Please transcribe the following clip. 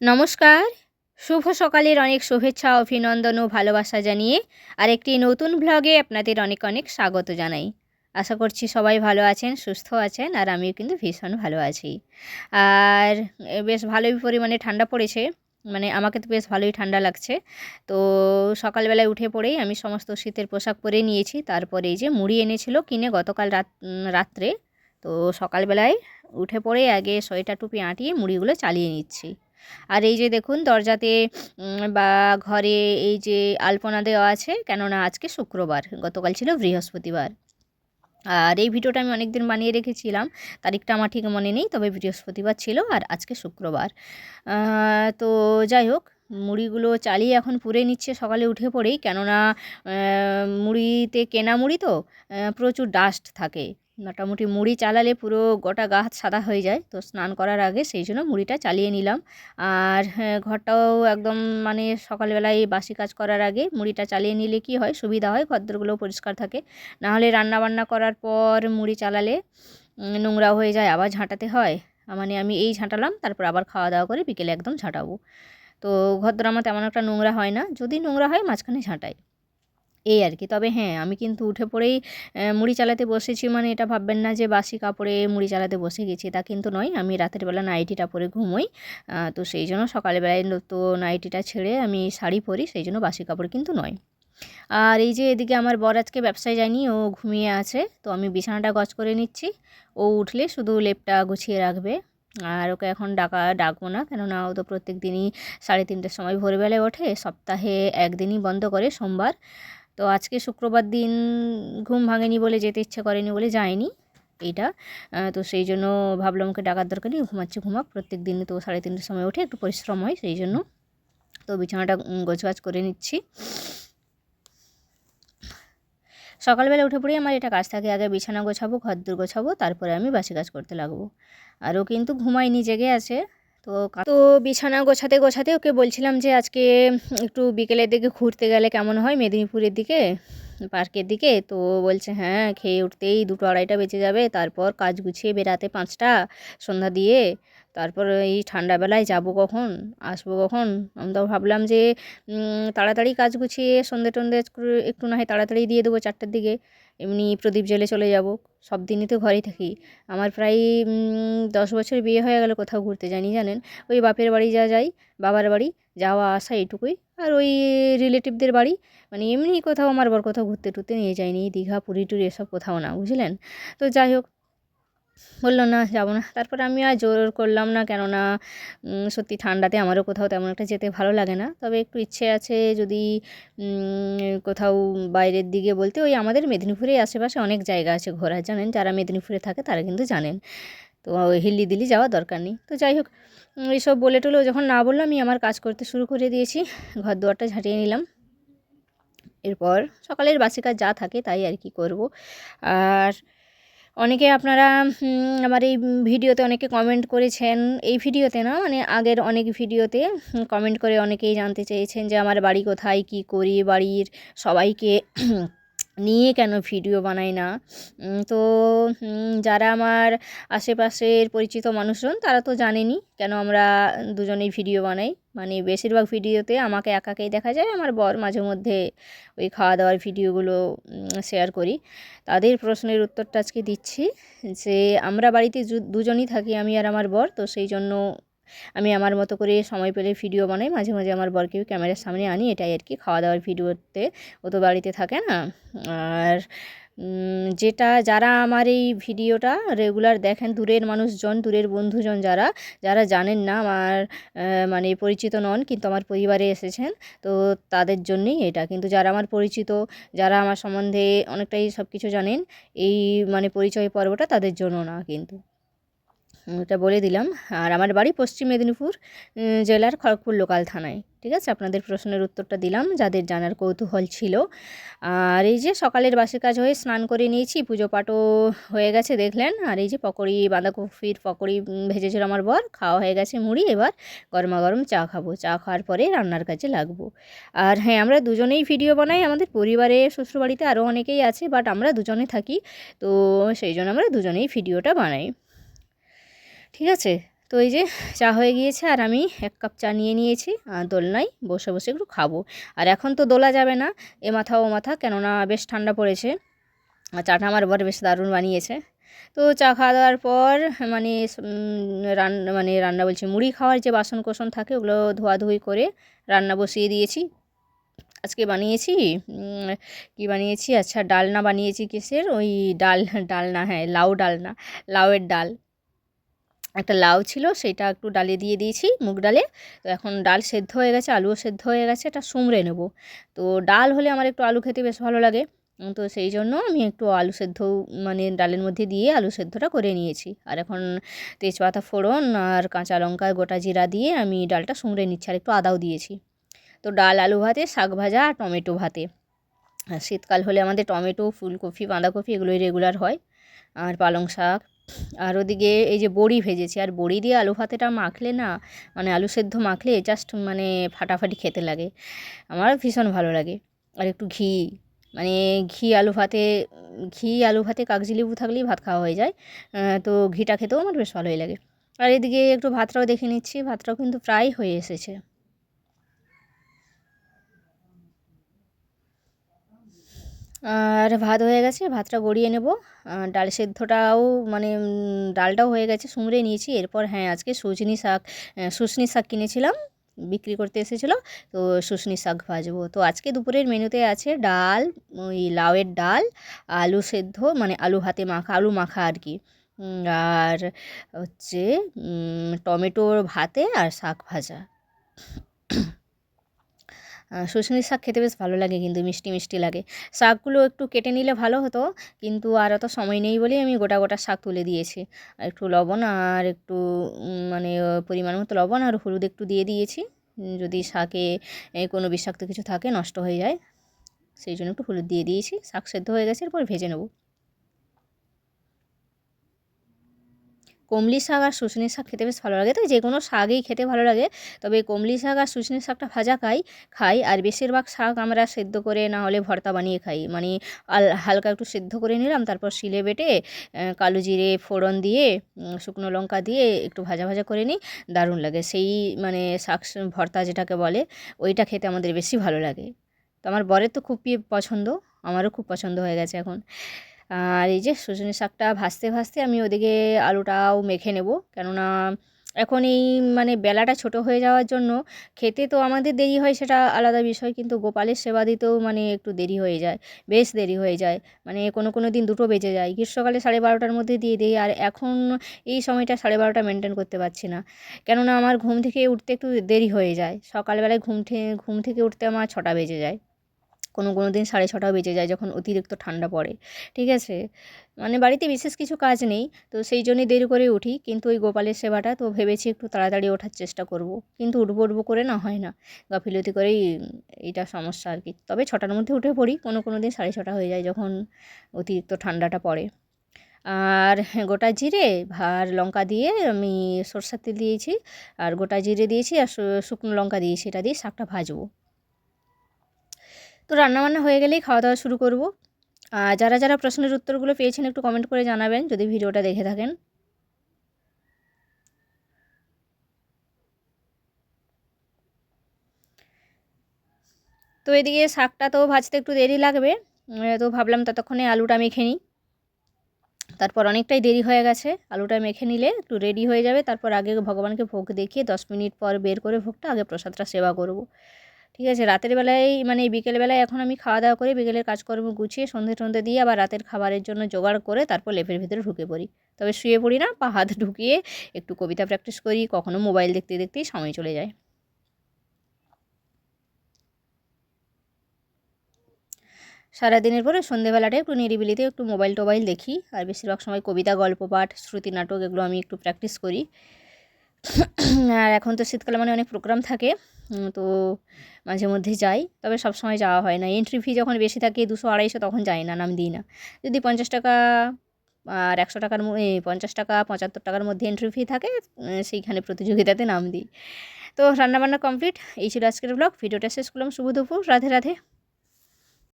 নমস্কার। শুভ সকালের অনেক শুভেচ্ছা, অভিনন্দন ও ভালোবাসা জানিয়ে আর একটি নতুন ব্লগে আপনাদের অনেক অনেক স্বাগত জানাই। আশা করছি সবাই ভালো আছেন, সুস্থ আছেন, আর আমিও কিন্তু ভীষণ ভালো আছি। আর বেশ ভালোই পরিমাণে ঠান্ডা পড়েছে মানে আমাকে তো বেশ ভালোই ঠান্ডা লাগছে। তো সকালবেলায় উঠে পড়েই আমি সমস্ত শীতের পোশাক পরে নিয়েছি, তারপরে এই যে মুড়ি এনেছিল কিনে গতকাল রাত রাত্রে। তো সকালবেলায় উঠে পড়ে আগে সোয়েটার টুপি আঁটিয়ে মুড়িগুলো চালিয়ে নিচ্ছি। আর এই যে দেখুন, দরজাতে বা ঘরে এই যে আলপনা দেওয়া আছে, কেননা আজকে শুক্রবার, গতকাল ছিল বৃহস্পতিবার। আর এই ভিডিওটা আমি অনেক দিন বানিয়ে রেখেছিলাম, তারিখটা আমার ঠিক মনে নেই, তবে বৃহস্পতিবার ছিল আর আজকে শুক্রবার। তো যাই হোক, মুড়িগুলো চালিয়ে এখন পুড়ে নিচ্ছে সকালে উঠে পড়েই, কেননা মুড়িতে কেনা মুড়ি তো প্রচুর ডাস্ট থাকে। মোটামুটি মুড়ি চালালে পুরো গোটা গা হাত সাদা হয়ে যায়। তো স্নান করার আগে সেই জন্য মুড়িটা চালিয়ে নিলাম। আর হ্যাঁ, ঘরটাও একদম মানে সকালবেলায় বাসি কাজ করার আগে মুড়িটা চালিয়ে নিলে কি হয়? সুবিধা হয় ঘরদোরগুলোও পরিষ্কার থাকে। নাহলে রান্না বান্না করার পর মুড়ি চালালে নোংরা হয়ে যায় আবার ঝাঁটাতে হয়। মানে আমি এই ঝাঁটালাম তারপর আবার খাওয়া দাওয়া করে বিকেলে একদম ঝাঁটাবো। তো ঘরদোর আমার তেমন একটা নোংরা হয় না। যদি নোংরা হয় মাঝখানে ঝাঁটাই। এই আর কি। তবে হ্যাঁ আমি কিন্তু উঠে পড়েই মুড়ি চালাতে বসেছি মানে এটা ভাববেন না যে বাসি কাপড়ে মুড়ি চালাতে বসে গেছি, তা কিন্তু নয়। আমি রাতের বেলা নাইটিটা পরে ঘুমোই। তো সেই জন্য সকালবেলায় তো নাইটিটা ছেড়ে আমি শাড়ি পরি, সেই জন্য বাসি কাপড় কিন্তু নয়। আর এই যে এদিকে আমার বর আজকে ব্যবসায় যায়নি, ও ঘুমিয়ে আছে, তো আমি বিছানাটা গজ করে নিচ্ছি। ও উঠলে শুধু লেপটা গুছিয়ে রাখবে। আর ওকে এখন ডাকা, ডাকবো না, কেননা ও তো প্রত্যেক দিনই সাড়ে তিনটের সময় ভোরবেলায় ওঠে, সপ্তাহে একদিনই বন্ধ করে সোমবার। তো আজকে শুক্রবার দিন ঘুম ভাঙেনি বলে যেতে ইচ্ছে করেনি বলে যায়নি এইটা তো সেই জন্য ভাবলাম ওকে ডাকার দরকার নেই, ঘুমাচ্ছে, ঘুমাক। প্রত্যেক দিন তো সাড়ে তিনটের সময় ওঠে একটু পরিশ্রম হয় সেই জন্য। তো বিছানাটা গোছগাছ করে নিচ্ছি। সকালবেলা উঠে পড়েই আমার এটা কাজ থাকে, আগে বিছানা গোছাবো, ঘর দূর গোছাবো, তারপরে আমি বাসি কাজ করতে লাগবো। আর ও কিন্তু ঘুমায়নি, জেগে আছে। তো তো বিছানা গোছাতে গোছাতে ওকে বলছিলাম যে আজকে একটু বিকেলের দিকে ঘুরতে গেলে কেমন হয় মেদিনীপুরের দিকে? পার্কের দিকে। তো বলছে হ্যাঁ খেয়ে উঠতেই দুটো আড়াইটা বেঁচে যাবে। তারপর কাজ গুছিয়ে বেরাতে পাঁচটা, সন্ধ্যা দিয়ে। তারপর এই ঠান্ডাবেলায় যাব কখন? আসব কখন? আমি তো ভাবলাম যে তাড়াতাড়ি কাজ গুছিয়ে সন্ধে টন্ধে একটু না হয় তাড়াতাড়ি দিয়ে দেবো চারটের দিকে। এমনি প্রদীপ জেলে চলে যাব। সব দিনই তো ঘরেই থাকি। আমার প্রায় দশ বছর বিয়ে হয়ে গেল কোথাও ঘুরতে, জানি, জানেন? ওই বাপের বাড়ি যা যাই, বাবার বাড়ি। যাওয়া আসা এইটুকুই। আর ওই রিলেটিভদের বাড়ি মানে এমনি কোথাও আমার বর কোথাও ঘুরতে টুরতে নিয়ে যায়নি, দীঘা, পুরী টুরি এসব কোথাও না, বুঝলেন? তো যাই হোক, বলল না, যাব না। তারপরে আমি আর জোর করলাম না, কেননা সত্যি ঠান্ডাতে আমারও কোথাও তেমন একটা যেতে ভালো লাগে না। তবে একটু ইচ্ছে আছে যদি কোথাও বাইরের দিকে বলতে, ওই আমাদের মেদিনীপুরে আশেপাশে অনেক জায়গা আছে ঘোরার, জানেন? যারা মেদিনীপুরে থাকে তারা কিন্তু জানেন। তো হিল্লি দিল্লি যাওয়ার দরকার নেই। তো যাই হোক এইসব বলে টলে ও যখন না বলল আমি আমার কাজ করতে শুরু করে দিয়েছি ঘর দুয়ারটা ঝাঁটিয়ে নিলাম। এরপর সকালের বাসি কাজ যা থাকে তাই আর কি করব। আর অনেকে আপনারা আমার এই ভিডিওতে অনেকে কমেন্ট করেছেন। এই ভিডিওতে না মানে আগের অনেক ভিডিওতে কমেন্ট করে অনেকেই জানতে চেয়েছেন যে আমার বাড়ি কোথায়, কি করি, বাড়ির সবাইকে নিয়ে কেন ভিডিও বানাই না? তো যারা আমার আশেপাশের পরিচিত মানুষজন, তারা তো জানেনি কেন আমরা দুজনেই ভিডিও বানাই। মানে বেশিরভাগ ভিডিওতে আমাকে একাকেই দেখা যায়, আমার বর মাঝে মধ্যে ওই খাওয়া দাওয়ার ভিডিওগুলো শেয়ার করি। তাদের প্রশ্নের উত্তরটা আজকে দিচ্ছি যে, আমরা বাড়িতে দুজনই থাকি, আমি আর আমার বর, তো সেই জন্য আমি আমার মতো করে সময় পেলে ভিডিও বানাই, মাঝে মাঝে আমার বরকেও ক্যামেরার সামনে আনি, এটাই আর কি খাওয়া দাওয়ার ভিডিওতে ও তো বাড়িতে থাকে না। আর যেটা, যারা আমার এই ভিডিওটা রেগুলার দেখেন, দূরের মানুষজন, দূরের বন্ধুজন যারা যারা জানেন না আমার মানে পরিচিত নন, কিন্তু আমার পরিবারে এসেছেন, তো তাদের জন্যই এটা। কিন্তু যারা আমার পরিচিত, যারা আমার সম্বন্ধে অনেকটাই সব কিছু জানেন, এই মানে পরিচয় পর্বটা তাদের জন্য না কিন্তু। এটা বলে দিলাম। আর আমার বাড়ি পশ্চিম মেদিনীপুর জেলার খড়গপুর লোকাল থানায়, ঠিক আছে? আপনাদের প্রশ্নের উত্তরটা দিলাম, যাদের জানার কৌতূহল ছিল। আর এই যে সকালের বাসি কাজ হয়ে স্নান করে নিয়েছি, পুজো পাঠও হয়ে গেছে, দেখলেন? আর এই যে পকোড়ি, বাঁধাকপির পকোড়ি ভেজেছিল আমার বর, খাওয়া হয়ে গেছে মুড়ি, এবার গরমা গরম চা খাব। চা খাওয়ার পরে রান্নার কাজে লাগবো। আর হ্যাঁ আমরা দুজনেই ভিডিও বানাই, আমাদের পরিবারে, শ্বশুরবাড়িতে আরও অনেকেই আছে, বাট আমরা দুজনে থাকি, তো সেই জন্য আমরা দুজনেই ভিডিওটা বানাই। ঠিক আছে? তো এই যে চা হয়ে গিয়েছে আর আমি এক কাপ চা নিয়ে নিয়েছি দোলনায় বসে বসে একটু খাব। আর এখন তো দোলা যাবে না, এ মাথা, ও মাথা, কেননা বেশ ঠান্ডা পড়েছে। আর চাটা আমার বর বেশ দারুণ বানিয়েছে। তো চা খাওয়া দাওয়ার পর মানে রান্না মানে রান্না বলছি, মুড়ি খাওয়ার যে বাসন কোসন থাকে ওগুলো ধোয়াধুয়ি করে রান্না বসিয়ে দিয়েছি। আজকে বানিয়েছি কি বানিয়েছি? আচ্ছা ডালনা বানিয়েছি কিসের? ওই ডাল, ডালনা হ্যাঁ লাউ ডালনা, লাউয়ের ডাল। একটা লাউ ছিল সেটা একটু ডালে দিয়ে দিয়েছি মুগ ডালে। তো এখন ডাল সেদ্ধ হয়ে গেছে, আলুও সেদ্ধ হয়ে গেছে, এটা সুমড়ে নেব। তো ডাল হলে আমার একটু আলু খেতে বেশ ভালো লাগে। তো সেই জন্য আমি একটু আলু সেদ্ধ মানে ডালের মধ্যে দিয়ে আলু সেদ্ধটা করে নিয়েছি। আর এখন তেজপাতা ফোড়ন আর কাঁচা লঙ্কা, গোটা জিরা দিয়ে আমি ডালটা সুমড়ে নিচ্ছি, আর একটু আদাও দিয়েছি। তো ডাল, আলু ভাতে, শাক ভাজা, আর টমেটো ভাতে। শীতকাল হলে আমাদের টমেটো, ফুলকপি, বাঁধাকপি এগুলোই রেগুলার হয়। আর পালং শাক আর ওদিকে এই যে বড়ি ভেজেছি, আর বড়ি দিয়ে আলু ভাতেটা মাখলে না মানে আলু সেদ্ধ মাখলে জাস্ট মানে ফাটাফাটি খেতে লাগে। আমার ভীষণ ভালো লাগে। আর একটু ঘি মানে ঘি, আলু ভাতে, ঘি, আলু ভাতে কাগজি লেবু থাকলেই ভাত খাওয়া হয়ে যায়। তো ঘিটা খেতেও আমার বেশ ভালোই লাগে। আর এদিকে একটু ভাতটাও দেখে নিচ্ছি, ভাতটাও কিন্তু প্রায় হয়ে এসেছে। আর ভাত হয়ে গেছে, ভাতটা গড়িয়ে নেব। ডাল সেদ্ধটাও মানে ডালটাও হয়ে গেছে, সুমড়ে নিয়েছি। এরপর হ্যাঁ আজকে সজনি শাক শুশনি শাক কিনেছিলাম, বিক্রি করতে এসেছিল, তো শুশনি শাক ভাজবো। তো আজকে দুপুরের মেনুতে আছে ডাল, ওই লাউয়ের ডাল, আলু সেদ্ধ মানে আলু হাতে মাখা, আলু মাখা আর কি। আর হচ্ছে টমেটোর ভাতে আর শাক ভাজা। শুশনির শাক খেতে বেশ ভালো লাগে কিন্তু, মিষ্টি মিষ্টি লাগে। শাকগুলো একটু কেটে নিলে ভালো হতো, কিন্তু আর অত সময় নেই বলেই আমি গোটা গোটা শাক তুলে দিয়েছি। একটু লবণ আর একটু মানে পরিমাণ মতো লবণ আর হলুদ একটু দিয়ে দিয়েছি। যদি শাকে কোনো বিষাক্ত কিছু থাকে নষ্ট হয়ে যায়, সেই জন্য একটু হলুদ দিয়ে দিয়েছি, শাক সেদ্ধ হয়ে গেছে, এরপর ভেজে নেব। কমলি শাক আর শুশনি শাক খেতে বেশ ভালো লাগে। তো যে কোনো শাকই খেতে ভালো লাগে। তবে কমলি শাক আর শুশনি শাকটা ভাজা খাই খাই আর বেশিরভাগ শাক আমরা সেদ্ধ করে না হলে ভর্তা বানিয়ে খাই। মানে হালকা একটু সেদ্ধ করে নিলাম, তারপর শিলে বেটে কালো জিরে ফোড়ন দিয়ে শুকনো লঙ্কা দিয়ে একটু ভাজা ভাজা করে নিই, দারুণ লাগে। সেই মানে শাক ভর্তা যেটাকে বলে, ওইটা খেতে আমাদের বেশি ভালো লাগে। তো আমার বরের তো খুব পছন্দ, আমারও খুব পছন্দ হয়ে গেছে এখন। আর এই যে সজনে শাকটা ভাজতে ভাজতে আমি ওদিকে আলুটাও মেখে নেব। কেননা এখন এই মানে বেলাটা ছোট হয়ে যাওয়ার জন্য খেতে তো আমাদের দেরি হয় সেটা আলাদা বিষয়, কিন্তু গোপালের সেবা দিতেও মানে একটু দেরি হয়ে যায়, বেশ দেরি হয়ে যায়। মানে কোনো কোনো দিন দুটো বেজে যায়, গ্রীষ্মকালে সাড়ে বারোটার মধ্যে দিয়ে দিই আর এখন এই সময়টা সাড়ে বারোটা মেনটেন করতে পারছি না। কেননা আমার ঘুম থেকে উঠতে একটু দেরি হয়ে যায়, সকালবেলায় ঘুম ঘুম থেকে উঠতে আমার ছটা বেজে যায়। কোনো কোনো দিন সাড়ে ছটাও বেজে যায় যখন অতিরিক্ত ঠান্ডা পড়ে, ঠিক আছে? মানে বাড়িতে বিশেষ কিছু কাজ নেই, তো সেই জন্যই দেরি করে উঠি, কিন্তু ওই গোপালের সেবাটা তো ভেবেছি একটু তাড়াতাড়ি ওঠার চেষ্টা করব, কিন্তু উঠবো উঠবো করে না হয় না, গাফিলতি করেই এইটা সমস্যা আর কি। তবে ছটার মধ্যে উঠে পড়ি, কোনো কোনো দিন সাড়ে ছটা হয়ে যায় যখন অতিরিক্ত ঠান্ডাটা পড়ে। আর গোটা জিরে, আর লঙ্কা দিয়ে আমি সরষের তেল দিয়েছি, আর গোটা জিরে দিয়েছি আর শুকনো লঙ্কা দিয়েছি, এটা দিয়ে শাকটা ভাজবো। তো রান্নাবান্না হয়ে গেলেই খাওয়া দাওয়া শুরু করব। আর যারা যারা প্রশ্নের উত্তরগুলো পেয়েছেন একটু কমেন্ট করে জানাবেন, যদি ভিডিওটা দেখে থাকেন। তো এদিকে শাকটা তো ভাজতে একটু দেরি লাগবে তো ভাবলাম ততক্ষণে আলুটা মেখে নিই। তারপর অনেকটাই দেরি হয়ে গেছে, আলুটা মেখে নিলে একটু রেডি হয়ে যাবে। তারপর আগে ভগবানকে ভোগ দেখিয়ে দশ মিনিট পর বের করে ভোগটা আগে প্রসাদটা সেবা করব। ঠিক আছে? রাতের বেলায় মানে বিকেলবেলায় এখন আমি খাওয়া দাওয়া করে বিকেলের কাজকর্ম গুছিয়ে সন্ধে টন্ধে দিয়ে আবার রাতের খাবারের জন্য জোগাড় করে তারপর লেপের ভিতরে ঢুকে পড়ি। তবে শুয়ে পড়ি না, পা হাত ঢুকিয়ে একটু কবিতা প্র্যাকটিস করি, কখনো মোবাইল দেখতে দেখতেই সময় চলে যায়। সারাদিনের পরে সন্ধেবেলাটা একটু নিরিবিলিতে একটু মোবাইল টোবাইল দেখি, আর বেশিরভাগ সময় কবিতা, গল্প, পাঠ, শ্রুতি, নাটক এগুলো আমি একটু প্র্যাকটিস করি। আর এখন তো শীতকালে মানে অনেক প্রোগ্রাম থাকে তো মাঝে মধ্যে যাই, তবে সব সময় যাওয়া হয় না। এন্ট্রি ফি যখন বেশি থাকে দুশো আড়াইশো তখন যাই না, নাম দিই না। যদি পঞ্চাশ টাকা আর একশো টাকার পঞ্চাশ টাকা, পঁচাত্তর টাকার মধ্যে এন্ট্রি ফি থাকে সেইখানে প্রতিযোগিতাতে নাম দিই। তো রান্নাবান্না কমপ্লিট এই ছিল আজকের ব্লগ ভিডিওটা শেষ করলাম, শুভ দুপুর, রাধে রাধে।